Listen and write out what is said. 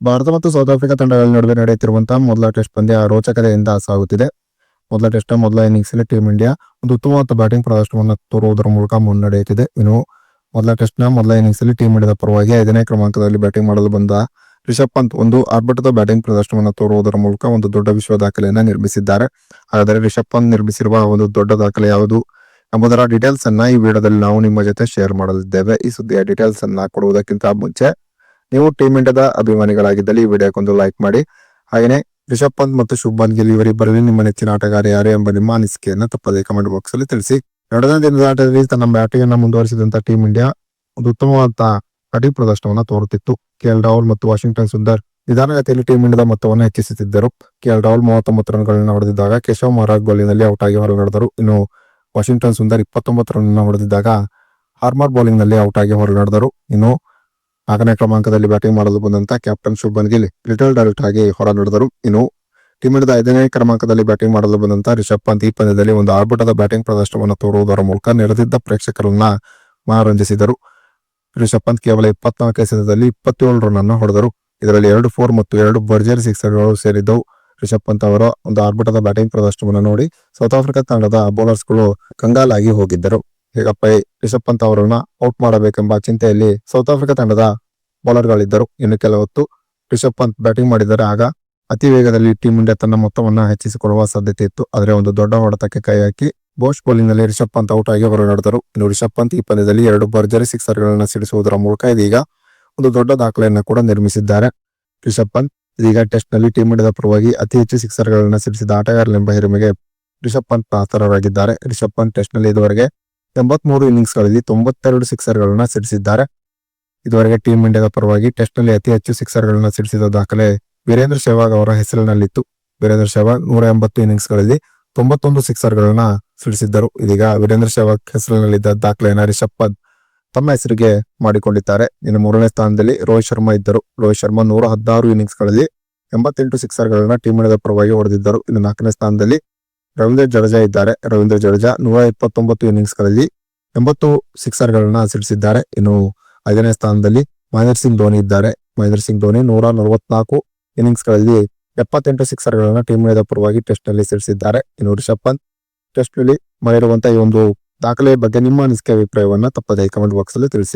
ಭಾರತ ಮತ್ತು south Africa ತಂಡಗಳ ನಡುವೆ ನಡೆಯುತ್ತಿರುವಂತಹ ಮೊದಲ ಟೆಸ್ಟ್ ಪಂದ್ಯ ರೋಚಕತೆಯಿಂದ ಸಾಗುತ್ತಿದೆ. ಮೊದಲ ಟೆಸ್ಟ್ ಮೊದಲ ಇನ್ನಿಂಗ್ಸ್ ಅಲ್ಲಿ ಟೀಮ್ ಇಂಡಿಯಾ ಒಂದು ಉತ್ತಮವಾದ ಬ್ಯಾಟಿಂಗ್ ಪ್ರದರ್ಶನವನ್ನು ತೋರುವುದರ ಮೂಲಕ ಮುನ್ನಡೆಯುತ್ತಿದೆ ಇನ್ನು ಮೊದಲ ಟೆಸ್ಟ್ನ ಮೊದಲ ಇನ್ನಿಂಗ್ಸ್ ಅಲ್ಲಿ ಟೀಮ್ ಇಂಡಿಯಾದ ಪರವಾಗಿ ಐದನೇ ಕ್ರಮಾಂಕದಲ್ಲಿ ಬ್ಯಾಟಿಂಗ್ ಮಾಡಲು ಬಂದ ರಿಷಬ್ ಪಂತ್ ಒಂದು ಆರ್ಭಟದ ಬ್ಯಾಟಿಂಗ್ ಪ್ರದರ್ಶನವನ್ನು ತೋರುವುದರ ಮೂಲಕ ಒಂದು ದೊಡ್ಡ ವಿಶ್ವ ದಾಖಲೆಯನ್ನು ನಿರ್ಮಿಸಿದ್ದಾರೆ. ಆದರೆ ರಿಷಬ್ ಪಂತ್ ನಿರ್ಮಿಸಿರುವ ಒಂದು ದೊಡ್ಡ ದಾಖಲೆ ಯಾವುದು ಎಂಬುದರ ಡೀಟೇಲ್ಸ್ ಅನ್ನ ಈ ವಿಡಿಯೋದಲ್ಲಿ ನಾವು ನಿಮ್ಮ ಜೊತೆ ಶೇರ್ ಮಾಡಲಿದ್ದೇವೆ. ಈ ಸುದ್ದಿಯ ಡೀಟೇಲ್ಸ್ ಅನ್ನ ಕೊಡುವುದಕ್ಕಿಂತ ಮುಂಚೆ ನೀವು ಟೀಮ್ ಇಂಡಿಯಾದ ಅಭಿಮಾನಿಗಳಾಗಿದ್ದಲ್ಲಿ ಈ ವಿಡಿಯೋಕ್ಕೊಂದು ಲೈಕ್ ಮಾಡಿ. ಹಾಗೆಯೇ ರಿಷಬ್ ಪಂತ್ ಮತ್ತು ಶುಭ್ಮನ್ ಗಿಲ್ ಇವರಿಬ್ಬರಲ್ಲಿ ನಿಮ್ಮ ನೆಚ್ಚಿನ ಆಟಗಾರ ಯಾರು ಎಂಬ ನಿಮ್ಮ ಅನಿಸಿಕೆಯನ್ನು ತಪ್ಪದೇ ಕಮೆಂಟ್ ಬಾಕ್ಸ್ ಅಲ್ಲಿ ತಿಳಿಸಿ. ಎರಡನೇ ದಿನದ ಆಟದಲ್ಲಿ ತನ್ನ ಬ್ಯಾಟಿಂಗ್ ಮುಂದುವರಿಸಿದಂತಹ ಮುಂದುವರಿಸಿದಂತ ಟೀಂ ಇಂಡಿಯಾ ಒಂದು ಉತ್ತಮವಾದ ಕಟಿ ಪ್ರದರ್ಶನವನ್ನು ತೋರುತ್ತಿತ್ತು. ಕೆ ಎಲ್ ರಾಹುಲ್ ಮತ್ತು ವಾಷಿಂಗ್ಟನ್ ಸುಂದರ್ ನಿಧಾನಗತಿಯಲ್ಲಿ ಟೀಮ್ ಇಂಡಿಯಾದ ಮೊತ್ತವನ್ನು ಹೆಚ್ಚಿಸುತ್ತಿದ್ದರು. ಕೆ ಎಲ್ ರಾಹುಲ್ ಮೂವತ್ತೊಂಬತ್ತು ರನ್ಗಳನ್ನು ಹೊಡೆದಿದ್ದಾಗ ಕೇಶವ್ ಮಹಾರಾಜ್ ಬೌಲಿಂಗ್ನಲ್ಲಿ ಔಟ್ ಆಗಿ ಹೊರನಡೆದರು ಇನ್ನು ವಾಷಿಂಗ್ಟನ್ ಸುಂದರ್ ಇಪ್ಪತ್ತೊಂಬತ್ತು ರನ್ ಹೊಡೆದಿದ್ದಾಗ ಹಾರ್ಮರ್ ಬೌಲಿಂಗ್ನಲ್ಲಿ ಔಟ್ ಆಗಿ ಹೊರನಡೆದರು ಇನ್ನು ನಾಲ್ಕನೇ ಕ್ರಮಾಂಕದಲ್ಲಿ ಬ್ಯಾಟಿಂಗ್ ಮಾಡಲು ಬಂದಂತ captain Shubman Gill retired out ಆಗಿ ಹೊರ ನಡೆದರು. ಇನ್ನು ಟೀಮ್ ಇಂಡಿಯಾದ ಐದನೇ ಕ್ರಮಾಂಕದಲ್ಲಿ ಬ್ಯಾಟಿಂಗ್ ಮಾಡಲು ಬಂದಂತ ರಿಷಬ್ ಪಂತ್ ಈ ಪಂದ್ಯದಲ್ಲಿ ಒಂದು ಆರ್ಭಟದ ಬ್ಯಾಟಿಂಗ್ ಪ್ರದರ್ಶನವನ್ನು ತೋರುವುದರ ಮೂಲಕ ನೆರೆದಿದ್ದ ಪ್ರೇಕ್ಷಕರನ್ನ ಮನರಂಜಿಸಿದರು. ರಿಷಬ್ ಪಂತ್ ಕೇವಲ ಇಪ್ಪತ್ನಾಲ್ಕು ಎಸೆತದಲ್ಲಿ ಇಪ್ಪತ್ತೇಳು ರನ್ ಅನ್ನು ಹೊಡೆದರು. ಇದರಲ್ಲಿ ಎರಡು ಫೋರ್ ಮತ್ತು ಎರಡು ಭರ್ಜರಿ ಸಿಕ್ಸರ್ಗಳು ಸೇರಿದ್ದವು. ರಿಷಬ್ ಪಂತ್ ಅವರ ಒಂದು ಆರ್ಭಟದ ಬ್ಯಾಟಿಂಗ್ ಪ್ರದರ್ಶನವನ್ನು ನೋಡಿ ಸೌತ್ ಆಫ್ರಿಕಾ ತಂಡದ ಬೌಲರ್ಸ್ಗಳು ಕಂಗಾಲಾಗಿ ಹೋಗಿದ್ದರು. ಹೀಗಪ್ಪ ರಿಷಬ್ ಪಂತ್ ಅವರನ್ನ ಔಟ್ ಮಾಡಬೇಕೆಂಬ ಚಿಂತೆಯಲ್ಲಿ ಸೌತ್ ಆಫ್ರಿಕಾ ತಂಡದ ಬೌಲರ್ಗಳಿದ್ದರು. ಇನ್ನು ಕೆಲ ಹೊತ್ತು ರಿಷಬ್ ಪಂತ್ ಬ್ಯಾಟಿಂಗ್ ಮಾಡಿದರೆ ಆಗ ಅತಿ ವೇಗದಲ್ಲಿ ಟೀಂ ಇಂಡಿಯಾ ತನ್ನ ಮೊತ್ತವನ್ನು ಹೆಚ್ಚಿಸಿಕೊಳ್ಳುವ ಸಾಧ್ಯತೆ ಇತ್ತು. ಆದರೆ ಒಂದು ದೊಡ್ಡ ಹೊಡೆತಕ್ಕೆ ಕೈ ಹಾಕಿ ಬೋಶ್ ಬೌಲಿಂಗ್ನಲ್ಲಿ ರಿಷಬ್ ಪಂತ್ ಔಟ್ ಆಗಿ ಹೊರನಡೆದರು ಇನ್ನು ರಿಷಬ್ ಪಂತ್ ಈ ಪಂದ್ಯದಲ್ಲಿ ಎರಡು ಭರ್ಜರಿ ಸಿಕ್ಸರ್ ಗಳನ್ನ ಸಿಡಿಸುವುದರ ಮೂಲಕ ಇದೀಗ ಒಂದು ದೊಡ್ಡ ದಾಖಲೆಯನ್ನು ಕೂಡ ನಿರ್ಮಿಸಿದ್ದಾರೆ. ರಿಷಬ್ ಪಂತ್ ಇದೀಗ ಟೆಸ್ಟ್ನಲ್ಲಿ ಟೀಂ ಇಂಡಿಯಾದ ಪರವಾಗಿ ಅತಿ ಹೆಚ್ಚು ಸಿಕ್ಸರ್ ಗಳನ್ನ ಸಿಡಿಸಿದ ಆಟಗಾರರೆಂಬ ಹಿರಿಮೆಗೆ ರಿಷಬ್ ಪಂತ್ ಪಾತ್ರರಾಗಿದ್ದಾರೆ. ರಿಷಬ್ ಪಂತ್ ಟೆಸ್ಟ್ನಲ್ಲಿ ಇದುವರೆಗೆ ಎಂಬತ್ಮೂರು ಇನ್ನಿಂಗ್ಸ್ಗಳಲ್ಲಿ ತೊಂಬತ್ತೆರಡು ಸಿಕ್ಸರ್ ಗಳನ್ನ ಸಿಡಿಸಿದ್ದಾರೆ. ಇದುವರೆಗೆ ಟೀಂ ಇಂಡಿಯಾದ ಪರವಾಗಿ ಟೆಸ್ಟ್ನಲ್ಲಿ ಅತಿ ಹೆಚ್ಚು ಸಿಕ್ಸರ್ ಗಳನ್ನ ಸಿಡಿಸಿದ ದಾಖಲೆ ವೀರೇಂದ್ರ ಸೆಹ್ವಾಗ್ ಅವರ ಹೆಸರಿನಲ್ಲಿತ್ತು. ವೀರೇಂದ್ರ ಸೆಹ್ವಾಗ್ ನೂರ ಎಂಬತ್ತು ಇನ್ನಿಂಗ್ಸ್ಗಳಲ್ಲಿ ತೊಂಬತ್ತೊಂದು ಸಿಕ್ಸರ್ ಗಳನ್ನ ಸಿಡಿಸಿದ್ದರು. ಇದೀಗ ವೀರೇಂದ್ರ ಸೆಹ್ವಾಗ್ ಹೆಸರಿನಲ್ಲಿದ್ದ ದಾಖಲೆಯನ್ನ ರಿಷಬ್ ತಮ್ಮ ಹೆಸರಿಗೆ ಮಾಡಿಕೊಂಡಿದ್ದಾರೆ. ಇನ್ನು ಮೂರನೇ ಸ್ಥಾನದಲ್ಲಿ ರೋಹಿತ್ ಶರ್ಮಾ ಇದ್ದರು. ರೋಹಿತ್ ಶರ್ಮಾ ನೂರ ಹದಿನಾರು ಇನ್ನಿಂಗ್ಸ್ಗಳಲ್ಲಿ ಎಂಬತ್ತೆಂಟು ಸಿಕ್ಸರ್ ಗಳನ್ನ ಟೀಮ್ ಇಂಡಿಯಾದ ಪರವಾಗಿ ಹೊಡೆದಿದ್ದರು. ಇನ್ನು ನಾಲ್ಕನೇ ಸ್ಥಾನದಲ್ಲಿ ರವೀಂದ್ರ ಜಡೇಜಾ ಇದ್ದಾರೆ. ರವೀಂದ್ರ ಜಡೇಜಾ ನೂರ ಇಪ್ಪತ್ತೊಂಬತ್ತು ಇನ್ನಿಂಗ್ಸ್ಗಳಲ್ಲಿ ಎಂಬತ್ತು ಸಿಕ್ಸರ್ ಗಳನ್ನ ಸಿಡಿಸಿದ್ದಾರೆ. ಇನ್ನು ಐದನೇ ಸ್ಥಾನದಲ್ಲಿ ಮಹೇಂದ್ರ ಸಿಂಗ್ ಧೋನಿ ಇದ್ದಾರೆ. ಮಹೇಂದ್ರ ಸಿಂಗ್ ಧೋನಿ ನೂರ ನಲವತ್ನಾಲ್ಕು ಇನ್ನಿಂಗ್ಸ್ಗಳಲ್ಲಿ ಎಪ್ಪತ್ತೆಂಟು ಸಿಕ್ಸರ್ ಗಳನ್ನ ಟೀಮ್ ಇಂಡಿಯಾದ ಪರವಾಗಿ ಟೆಸ್ಟ್ನಲ್ಲಿ ಸಿಡಿಸಿದ್ದಾರೆ. ಇನ್ನು ರಿಷಬ್ ಪಂತ್ ಟೆಸ್ಟ್ನಲ್ಲಿ ಮಾಡಿರುವಂತಹ ಈ ಒಂದು ದಾಖಲೆಯ ಬಗ್ಗೆ ನಿಮ್ಮ ಅನಿಸಿಕೆ, ಅಭಿಪ್ರಾಯವನ್ನ ತಪ್ಪದೇ ಕಮೆಂಟ್ ಬಾಕ್ಸ್ ಅಲ್ಲಿ ತಿಳಿಸಿ.